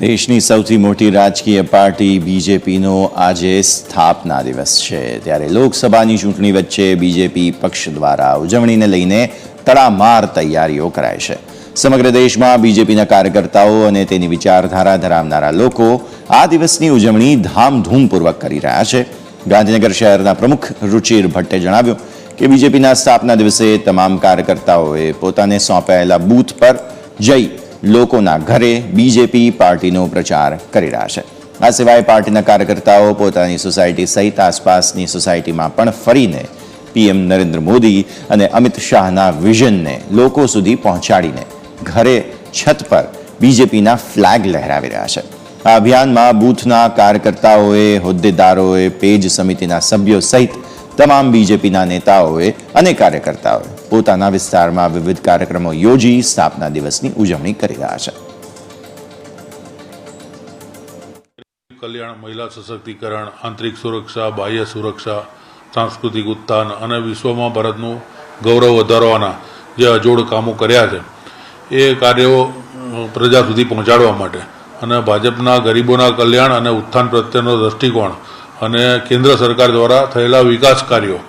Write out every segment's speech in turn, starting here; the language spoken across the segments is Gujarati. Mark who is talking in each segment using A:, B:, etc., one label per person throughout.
A: દેશની સૌથી મોટી રાજકીય પાર્ટી બીજેપીનો આજે સ્થાપના દિવસ છે. ત્યારે લોકસભાની ચૂંટણી વચ્ચે બીજેપી પક્ષ દ્વારા ઉજવણીને લઈને તડામાર તૈયારીઓ કરાય છે. સમગ્ર દેશમાં બીજેપીના કાર્યકર્તાઓ અને તેની વિચારધારા ધરાવનારા લોકો આ દિવસની ઉજવણી ધામધૂમપૂર્વક કરી રહ્યા છે. ગાંધીનગર શહેરના પ્રમુખ રુચિર ભટ્ટે જણાવ્યું કે બીજેપીના સ્થાપના દિવસે તમામ કાર્યકર્તાઓએ પોતાને સોંપાયેલા બૂથ પર જઈ લોકોના ઘરે બીજેપી પાર્ટીનો પ્રચાર કરી રહ્યા છે. આ સિવાય પાર્ટીના કાર્યકર્તાઓ પોતાની સોસાયટી સહિત આસપાસની સોસાયટીમાં પણ ફરીને પીએમ નરેન્દ્ર મોદી અને અમિત શાહના વિઝનને લોકો સુધી પહોંચાડીને ઘરે છત પર બીજેપીના ફ્લેગ લહેરાવી રહ્યા છે. આ અભિયાનમાં બૂથના કાર્યકર્તાઓએ, હોદ્દેદારોએ, પેજ સમિતિના સભ્યો સહિત તમામ બીજેપીના નેતાઓએ અને કાર્યકર્તાઓએ પોતાના વિસ્તારમાં વિવિધ કાર્યક્રમો યોજી સ્થાપના દિવસની ઉજવણી કરી રહ્યા છે.
B: કલ્યાણ, મહિલા સશક્તિકરણ, આંતરિક સુરક્ષા, બાહ્ય સુરક્ષા, સાંસ્કૃતિક ઉત્થાન અને વિશ્વમાં ભારતનું ગૌરવ વધારવાના જે અજોડ કામો કર્યા છે, એ કાર્યો પ્રજા સુધી પહોંચાડવા માટે અને ભાજપના ગરીબોના કલ્યાણ અને ઉત્થાન પ્રત્યેનો દ્રષ્ટિકોણ અને કેન્દ્ર સરકાર દ્વારા થયેલા વિકાસ કાર્યો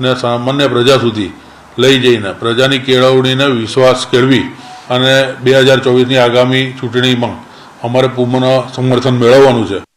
B: ને સામાન્ય પ્રજા સુધી લઈ જઈને, પ્રજાની કેળવણીને વિશ્વાસ કેળવી અને બે હજાર ચોવીસની આગામી ચૂંટણીમાં અમારે પૂર્ણ સમર્થન મેળવવાનું છે.